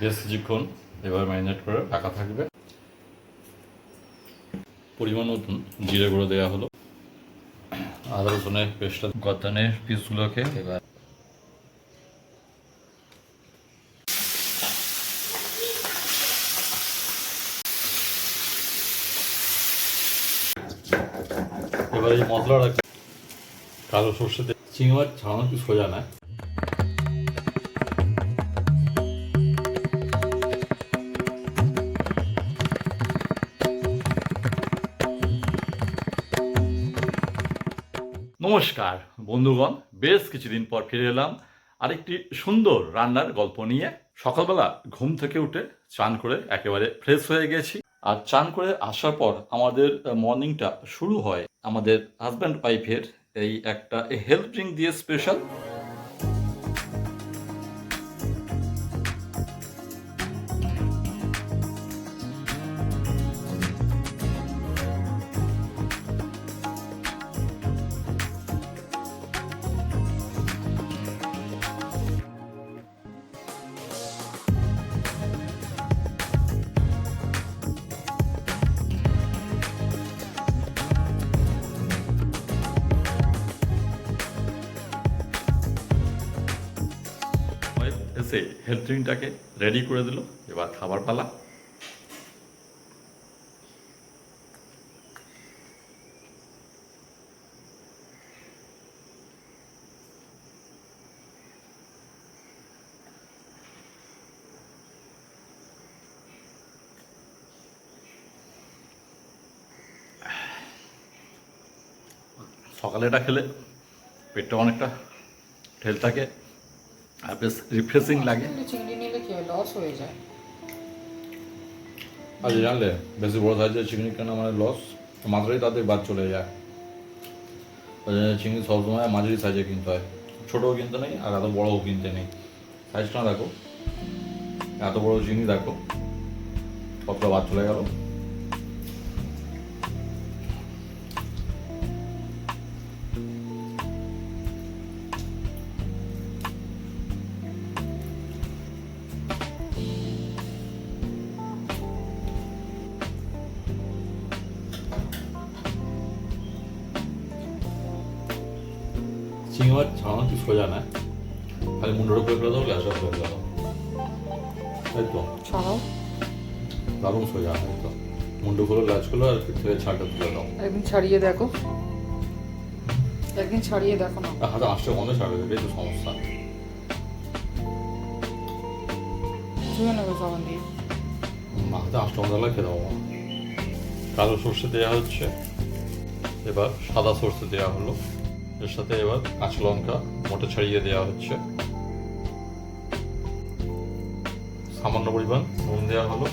বেশ কিছুক্ষণ এবার ম্যারিনেট করে রাখা থাকবে। পরিমাণ মতন জিরে গুঁড়ো দেওয়া হলো। আদা রসুনের পেস্টটা গদ্দানের পিসগুলোকে এবার এবার এই মশলাটা কালো সর্ষে চিংড়ি মাছ ছাড়ানো কি সোজা না নমস্কার, বন্ধুগণ। বেশ কিছুদিন পর ফিরে এলাম আরেকটি সুন্দর রান্নার গল্প নিয়ে। সকালবেলা ঘুম থেকে উঠে চান করে একেবারে ফ্রেশ হয়ে গেছি। আর চান করে আসার পর আমাদের মর্নিংটা শুরু হয় আমাদের হাজব্যান্ড ওয়াইফের এই একটা হেলথ ড্রিঙ্ক দিয়ে স্পেশাল হেলথ ড্রিঙ্কটাকে রেডি করে দিল, এবার খাবার পালা। সকালে এটা খেলে পেটটা অনেকটা ঠেল থাকে। আর বেশ রিফ্রেশিং লাগে চিংড়ি নিলে কি লস হয়ে যায়। আজ জানলে বেশি বড় সাইজের চিংড়ি কেন মানে লস মাত্রাই তাদের বাদ চলে যায়। ওই জন্য চিংড়ি সবসময় মাঝারি সাইজে কিনতে হয়। ছোটও কিনতে নেই আর এত বড়ও কিনতে নেই। সাইজটা দেখো। এত বড় চিংড়ি দেখো। কতটা বাদ চলে গেল। চিংড়ি মাছ ছাড়ানো কি সোজা না খালি মুন্ডোর উপরে ফেলে দাও গ্যাসটা ফেলে দাও। তাই তো? দারুণ সোজা এই তো? মুন্ডু খুলো লাচ খুলো আর থেকে ছালটা তুলে দাও। একদিন ছাড়িয়ে দেখো। একদিন ছাড়িয়ে দেখো না। হাতে আসতে বন্ধ ছাড়বে এটাই তো সমস্যা। ধুয়ে নেবে সাবান দিয়ে। হাতে আসতে বন্ধ খেয়ে দেবো কালো সর্ষে দেওয়া হচ্ছে। এবার সাদা সর্ষে দেওয়া হলো। এর সাথে এবার কাঁচা লঙ্কা মোটে ছাড়িয়ে দেওয়া হচ্ছে। সামান্য পরিমাণ নুন দেওয়া হলো।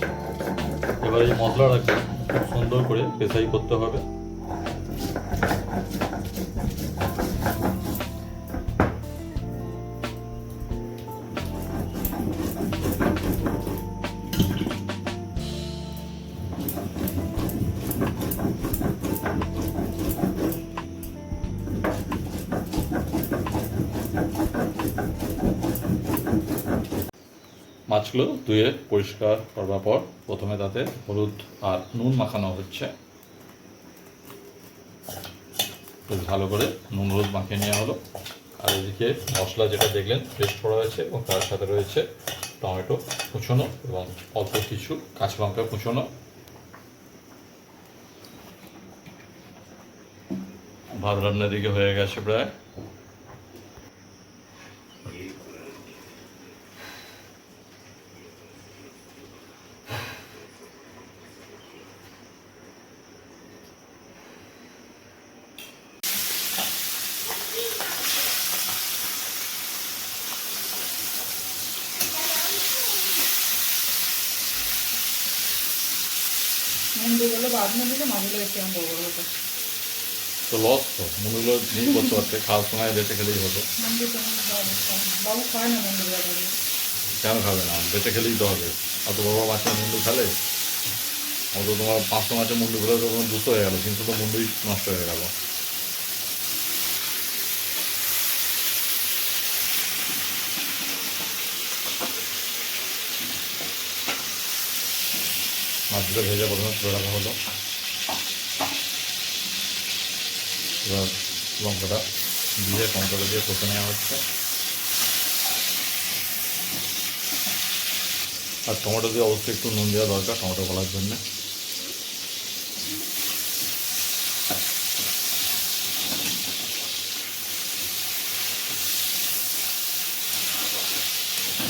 এবার এই মশলাটাকে খুব সুন্দর করে পেশাই করতে হবে। মাছগুলো ধুয়ে পরিষ্কার করবার পর প্রথমে তাতে হলুদ আর নুন মাখানো হচ্ছে। বেশ ভালো করে নুন হলুদ মাখিয়ে নেওয়া হলো। আর এদিকে মশলা যেটা দেখলেন, পেস্ট করা হয়েছে এবং তার সাথে রয়েছে টমেটো কুচোনো এবং অল্প কিছু কাঁচা লঙ্কা কুচোনো। ভাত রান্নার দিকে হয়ে গেছে প্রায় মুন্ডুগুলো বাদ বড় বড় হতো। তো লস তো মুন্ডুগুলো নিয়ে করতে পারতে খাওয়ার সময় বেঁচে খেলেই হতো। বাবু খায় না। বাবু বাবু কেন খাবে না? বেঁচে খেলেই তো হবে। অত বড় বড় মাছের মুন্ডু খেলে? অত তোমার পাঁচশো মাছের মুন্ডু খেলে তো তোমার দুশো হয়ে গেলো কিন্তু তো মুন্ডুই নষ্ট হয়ে গেল। মাছগুলো ভেজে প্রথমে তুলে রাখা হলো। এবার লঙ্কাটা দিয়ে লঙ্কাটা দিয়ে কষে নেওয়া হচ্ছে। আর টমেটো দিয়ে অবশ্যই একটু নুন দেওয়া দরকার, টমেটো গলার জন্য।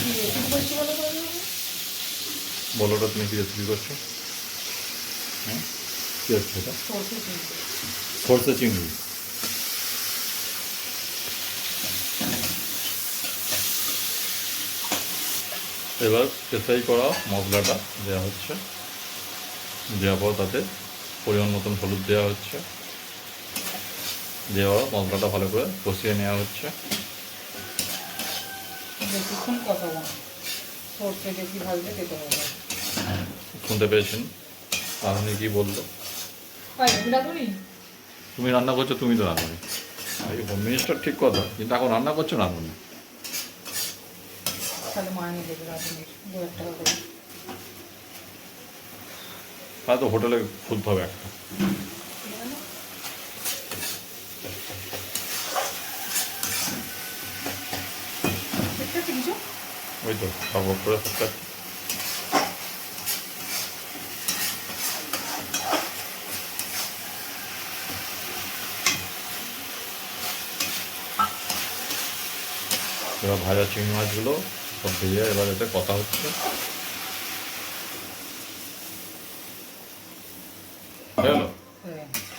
কি রেসিপি করছি বলো তো আমি? বলো ওটা তুমি কি রেসিপি করছ? হ্যাঁ? কী হচ্ছে এটা? সরষে চিংড়ি। এবার পেশাই করা মশলাটা দেওয়া হচ্ছে। দেওয়ার পর তাতে পরিমাণ মতন হলুদ দেওয়া হচ্ছে। দেওয়া মশলাটা ভালো করে কষিয়ে নেওয়া হচ্ছে। শুনতে পেয়েছেন? আপনি কি বলল? তুমি রান্না করছ তুমি তো রান্না হোম মিনিস্টার ঠিক কথা কিন্তু এখন রান্না করছ না আপনি তাহলে মায়নে দেবে রাঁধুনির দু করে হোটেলে খুলতে হবে একটা। ওই তো সব করে ভাজা চিংড়ি মাছগুলো সব ভেজে এবার এতে কথা হচ্ছে। হয়ে গেলো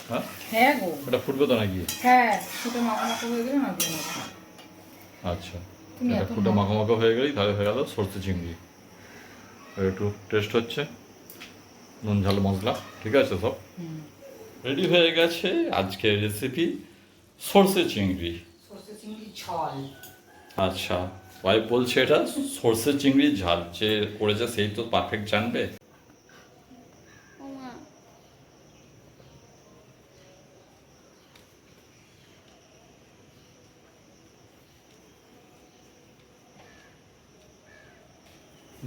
হ্যাঁ। হ্যাঁ গো। এটা ফুটবে তো নাকি? হ্যাঁ ফুটে হয়ে গেলে আচ্ছা। এটা ফুটে মা- মাখা। মাখা হয়ে গেলেই তাহলে হয়ে গেল সর্ষে চিংড়ি। একটু টেস্ট হচ্ছে। নুন ঝাল মশলা ঠিক আছে সব? রেডি হয়ে গেছে আজকের রেসিপি সর্ষে চিংড়ি। সরষে চিংড়ি ঝাল। আচ্ছা। ওয়াইফ বলছে এটা? সর্ষে চিংড়ি ঝাল। যে করেছে সেই তো পারফেক্ট জানবে।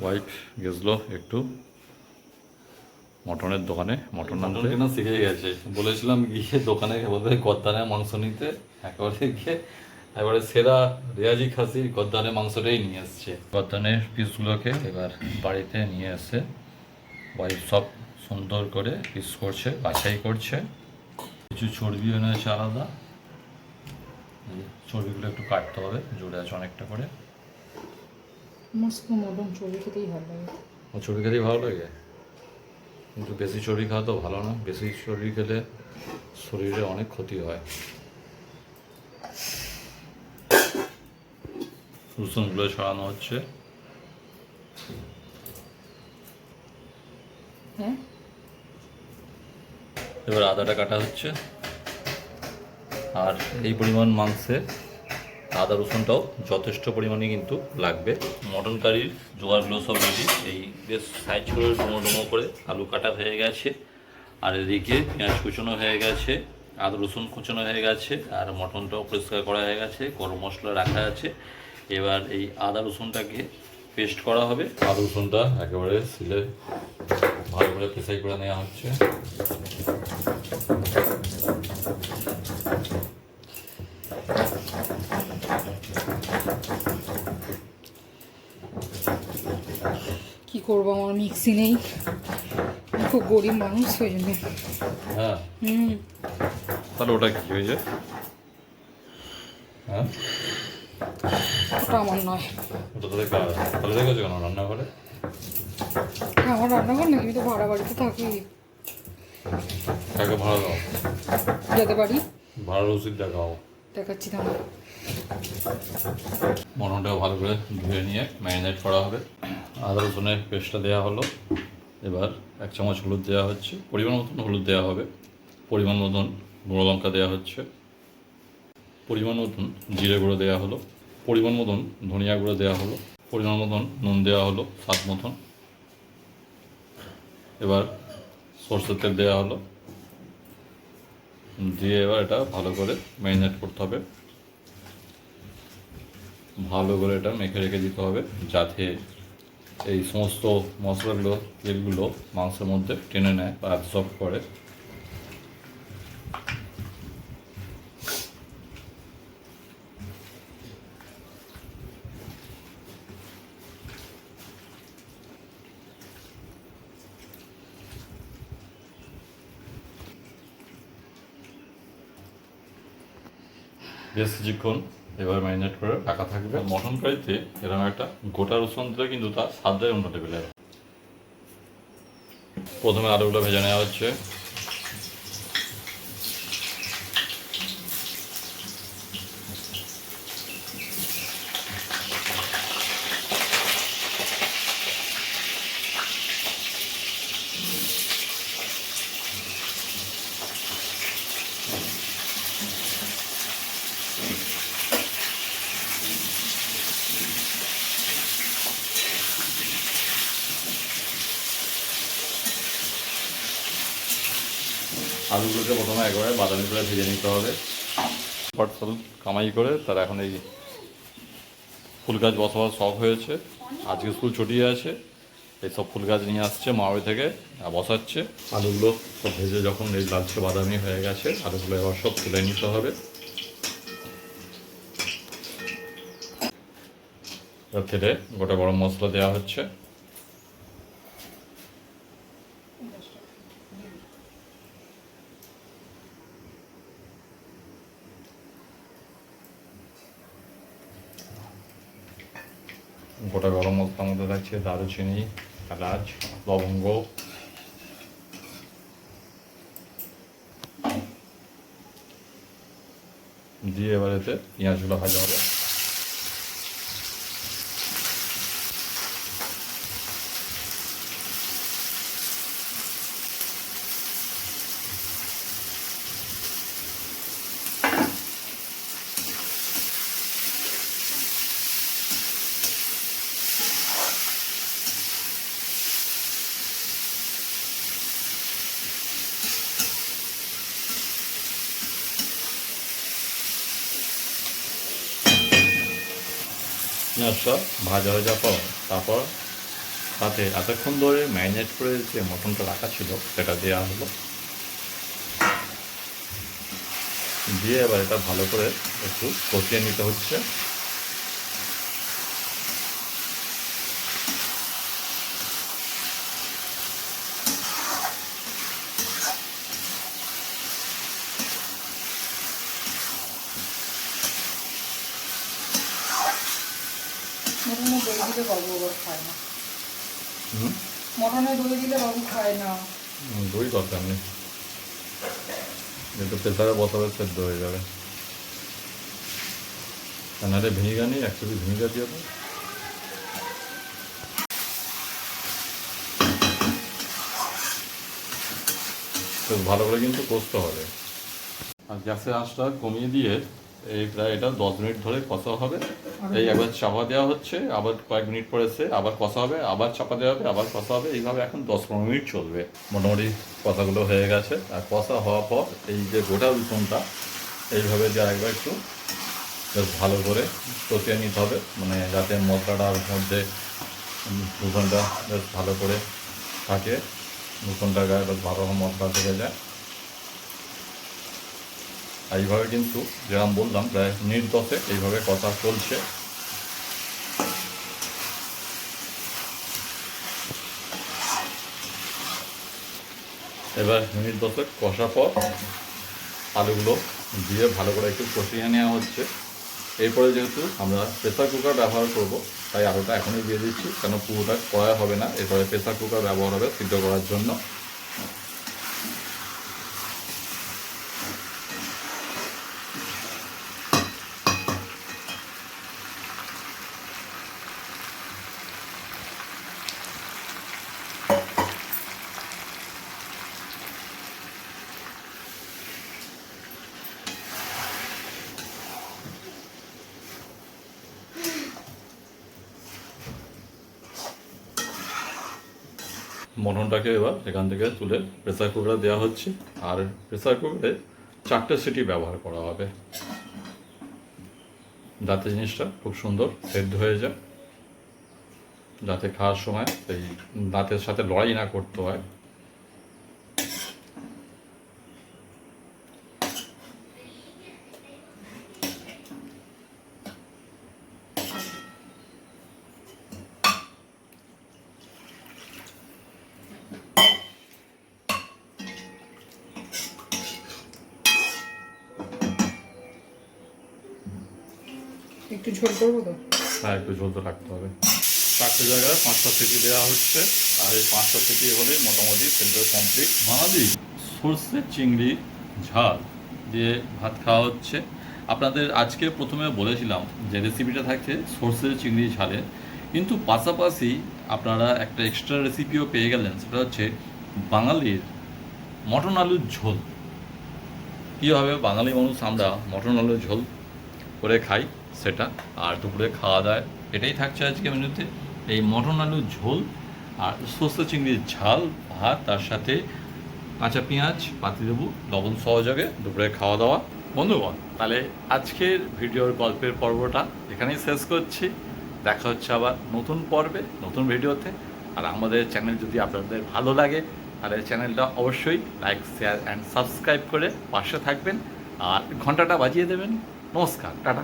ওয়াইফ গেছিল একটু। মটনের দোকানে মটন আনতে। কেনা শিখে গেছে। বলেছিলাম গিয়ে দোকানে একেবারে গদ্দানের মাংস নিতে। একেবারে গিয়ে এবারে সেরা রেয়াজি খাসির গদ্দানের মাংসটাই নিয়ে এসছে গদ্দানের পিসগুলোকে এবার বাড়িতে নিয়ে এসে ওয়াইফ সব সুন্দর করে পিস করছে বাছাই করছে। কিছু চর্বি এনেছে আলাদা। চর্বিগুলো একটু কাটতে হবে জুড়ে আছে অনেকটা করে। চর্বি খেতেই ভালো লাগে। চর্বি খেতেই ভালো লাগে? কিন্তু বেশি চর্বি খাওয়া তো ভালো না। বেশি চর্বি খেলে শরীরে অনেক ক্ষতি হয়। রসুনগুলো ছড়ানো হচ্ছে। হ্যাঁ। এবার আদাটা কাটা হচ্ছে। আর এই পরিমাণ মাংসে আদা রসুনটাও যথেষ্ট পরিমাণে কিন্তু লাগবে। মটন কারির জোগাড়গুলো সব রেডি এই বেশ সাইজ করে ডুমো ডুমো করে আলু কাটা হয়ে গেছে। আর এদিকে পেঁয়াজ কুচনো হয়ে গেছে আদা রসুন কুচনো হয়ে গেছে আর মটনটাও পরিষ্কার করা হয়ে গেছে। গরম মশলা রাখা আছে। এবার এই আদা রসুনটাকে পেস্ট করা হবে। আদা রসুনটা একেবারে সিলে ভালো করে পেশাই করে নেওয়া হচ্ছে। কি করব আমার মিক্সি নেই? খুব গরিব মানুষ ওই জন্য। হ্যাঁ। হুম। তাহলে ওটা কি হয়েছে হ্যাঁ। ওটা আমার নয় ওটা তাহলে কার তাহলে রেখেছো কেন রান্নাঘরে। হ্যাঁ, আমার রান্নাঘর নাকি আমি তো ভাড়া বাড়িতে থাকি। কাকে ভাড়া দাও। যেতে পারি ভাড়া রসিদ দেখাও। দেখাচ্ছি তাহলে। মটনটাও ভালো করে ধুয়ে নিয়ে ম্যারিনেট করা হবে। আদা রসুনের পেস্টটা দেওয়া হলো। এবার এক চামচ হলুদ দেওয়া হচ্ছে। পরিমাণ মতন হলুদ দেওয়া হবে। পরিমাণ মতন গুঁড়ো লঙ্কা দেওয়া হচ্ছে। পরিমাণ মতন জিরে গুঁড়ো দেওয়া হলো। পরিমাণ মতন ধনিয়া গুঁড়ো দেওয়া হলো। পরিমাণ মতন নুন দেওয়া হলো, স্বাদ মতন। এবার সরষের তেল দেওয়া হলো। দিয়ে এবার এটা ভালো করে ম্যারিনেট করতে হবে। ভালো করে এটা মেখে রেখে দিতে হবে, যাতে এই সমস্ত মশলাগুলো, তেলগুলো মাংসের মধ্যে টেনে নেয় বা অ্যাবজর্ব করে। বেশ কিছুক্ষণ এবার ম্যারিনেট করে রাখা থাকবে। মটন কারিতে এরকম একটা গোটা রসুন দিলে কিন্তু তার স্বাদটাই অন্য লেভেলের প্রথমে আলুগুলো ভেজে নেওয়া হচ্ছে। আলুগুলোকে প্রথমে একবারে বাদামি করে ভেজে নিতে হবে। পটল কামাই করে তার এখন এই ফুল গাছ বসাবার শখ হয়েছে। আজকে স্কুল ছুটি আছে, এই সব ফুল গাছ নিয়ে আসছে মাওয়া থেকে বসাচ্ছে। আলুগুলো সব ভেজে যখন এই লালচে বাদামি হয়ে গেছে, আলুগুলো এবার সব তুলে নিতে হবে। তেলে গোটা গরম মশলা দেওয়া হচ্ছে গোটা গরম মশলার মধ্যে থাকছে দারুচিনি এলাচ লবঙ্গ। দিয়ে এবার এতে পেঁয়াজগুলো ভাজা হবে। পেঁয়াজটা ভাজা হয়ে যাওয়ার পর, তারপর তাতে এতক্ষণ ধরে ম্যারিনেট করে যে মটনটা রাখা ছিল, সেটা দেওয়া হলো। দিয়ে এবার এটা ভালো করে একটু কষিয়ে নিতে হচ্ছে মটনে দই দিলে বাবু আবার খায় না। মটনে দই দিলে বাবু খায় না। দই দরকার নেই। একটু প্রেসারে বসাবে সেদ্ধ হয়ে যাবে। নাহলে ভিনিগার নেই অ্যাকচুয়ালি ভিনিগার দিয়ে দাও। বেশ ভালো করে কিন্তু কষতে হবে। আর গ্যাসের আঁচটা কমিয়ে দিয়ে এই প্রায় এটা দশ মিনিট ধরে কষা হবে। এই একবার চাপা দেওয়া হচ্ছে আবার কয়েক মিনিট পরে এসে আবার কষা হবে আবার চাপা দেওয়া হবে আবার কষা হবে। এইভাবে এখন দশ পনেরো মিনিট চলবে। মোটামুটি কষাগুলো হয়ে গেছে। আর কষা হওয়ার পর এই যে গোটা রসুনটা এইভাবে যে একবার একটু বেশ ভালো করে কষিয়ে নিতে হবে। মানে যাতে মশলাটার মধ্যে রসুনটা বেশ ভালো করে থাকে। রসুনটা গায়ে বেশ ভালো মশলা থেকে যায়। এইভাবে কিন্তু যেরকম বললাম, প্রায় মিনিট দশেক এইভাবে কথা চলছে। এবার মিনিট দশেক কষার পর আলুগুলো দিয়ে ভালো করে একটু কষিয়ে নেওয়া হচ্ছে। এরপরে যেহেতু আমরা প্রেসার কুকার ব্যবহার করব, তাই আলুটা এখনই দিয়ে দিচ্ছি, কেন পুরোটা করা হবে না। এরপরে প্রেসার কুকার ব্যবহার হবে সিদ্ধ করার জন্য। মটনটাকে এবার এখান থেকে তুলে প্রেসার কুকারে দেওয়া হচ্ছে। আর প্রেসার কুকারে চারটে সিটি ব্যবহার করা হবে। যাতে জিনিসটা খুব সুন্দর সেদ্ধ হয়ে যায়। যাতে খাওয়ার সময় এই দাঁতের সাথে লড়াই না করতে হয়। একটু ঝোল করব তো? হ্যাঁ একটু ঝোলতে রাখতে হবে। চারটে জায়গায় পাঁচটা সিটি দেওয়া হচ্ছে, আর এই পাঁচটা সিটি হলে মোটামুটি সেন্টার কমপ্লিট। বাঙালি সর্ষে চিংড়ি ঝাল দিয়ে ভাত খাওয়া হচ্ছে। আপনাদের আজকে প্রথমে বলেছিলাম যে রেসিপিটা থাকছে সর্ষে চিংড়ি ঝালের কিন্তু পাশাপাশি আপনারা একটা এক্সট্রা রেসিপিও পেয়ে গেলেন, সেটা হচ্ছে বাঙালির মটন আলুর ঝোল। কীভাবে বাঙালি মানুষ আমরা মটন আলুর ঝোল করে খাই সেটা, আর দুপুরে খাওয়া দাওয়া, এটাই থাকছে আজকে মেনুতে। এই মটন আলুর ঝোল আর সর্ষে চিংড়ির ঝাল, ভাত, তার সাথে কাঁচা পেঁয়াজ পাতিলেবু লবণ সহযোগে দুপুরে খাওয়া দাওয়া। বন্ধুগণ, তাহলে আজকের ভিডিওর গল্পের পর্বটা এখানেই শেষ করছি। দেখা হচ্ছে আবার নতুন পর্বে, নতুন ভিডিওতে। আর আমাদের চ্যানেল যদি আপনাদের ভালো লাগে, তাহলে চ্যানেলটা অবশ্যই লাইক, শেয়ার অ্যান্ড সাবস্ক্রাইব করে পাশে থাকবেন। আর ঘন্টাটা বাজিয়ে দেবেন। নমস্কার টাটা।